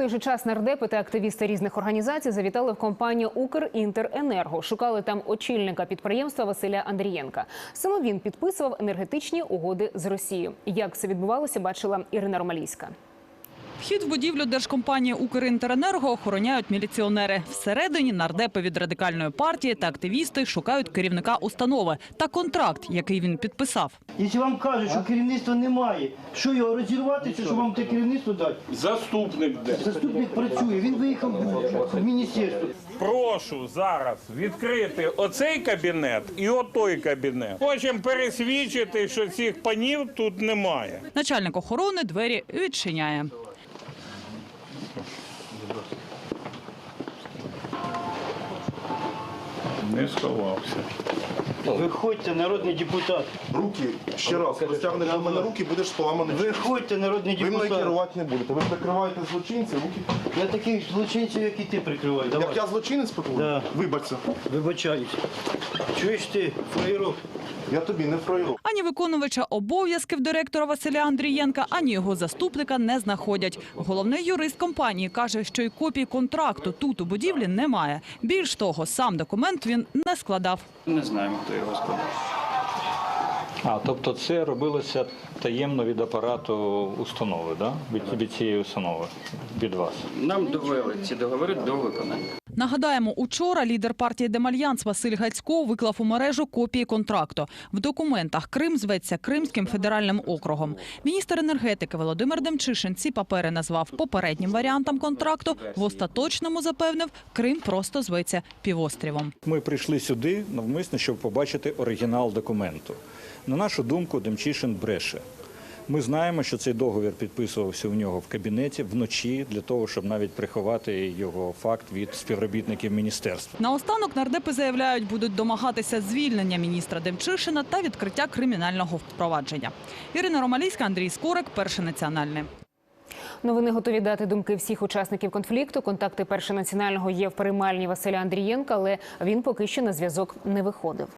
той же час нардепи та активісти різних організацій завітали в компанію Укрінтеренерго. Шукали там очільника підприємства Василя Андрієнка. Саме він підписував енергетичні угоди з Росією. Як це відбувалося, бачила Ірина Ромалійська. Вхід в будівлю держкомпанії «Укрінтеренерго» охороняють міліціонери. Всередині нардепи від радикальної партії та активісти шукають керівника установи та контракт, який він підписав. Якщо вам кажуть, що керівництва немає, що його розірвати, що вам те керівництво дати? Заступник де? Заступник працює, він виїхав в міністерство. Прошу зараз відкрити оцей кабінет і отой кабінет. Хочемо пересвідчити, що цих панів тут немає. Начальник охорони двері відчиняє. Не сховався. Виходьте, народний депутат. Руки, ще раз, розтягнеш до мене руки, будеш поламаний. Виходьте, народний Ви мною депутат. керувати не будете. Ви прикриваєте злочинців, руки. Я таких злочинців, як і ти прикриваю. Давай. Як я злочинець по Да. Вибачся. Вибачаюсь. Чуєш ти, фраєрок? Я тобі не фраєрок. Ані виконувача обов'язків директора Василя Андрієнка, ані його заступника не знаходять. Головний юрист компанії каже, що й копії контракту тут у будівлі немає. Більш того, сам документ він не складав. Не знаємо, хто його складав. А, тобто це робилося таємно від апарату установи, да? від, від цієї установи, від вас. Нам довели ці договори до виконання. Нагадаємо, учора лідер партії Демальянс Василь Гацько виклав у мережу копії контракту. В документах Крим зветься Кримським федеральним округом. Міністр енергетики Володимир Демчишин ці папери назвав попереднім варіантом контракту. В остаточному запевнив, Крим просто зветься півострівом. Ми прийшли сюди навмисно, щоб побачити оригінал документу. На нашу думку, Демчишин бреше. Ми знаємо, що цей договір підписувався у нього в кабінеті вночі для того, щоб навіть приховати його факт від співробітників міністерства. Наостанок нардепи заявляють, будуть домагатися звільнення міністра Демчишина та відкриття кримінального впровадження. Ірина Ромалійська, Андрій Скорик, перший національний. Новини готові дати думки всіх учасників конфлікту. Контакти першонаціонального є в приймальні Василя Андрієнка, але він поки що на зв'язок не виходив.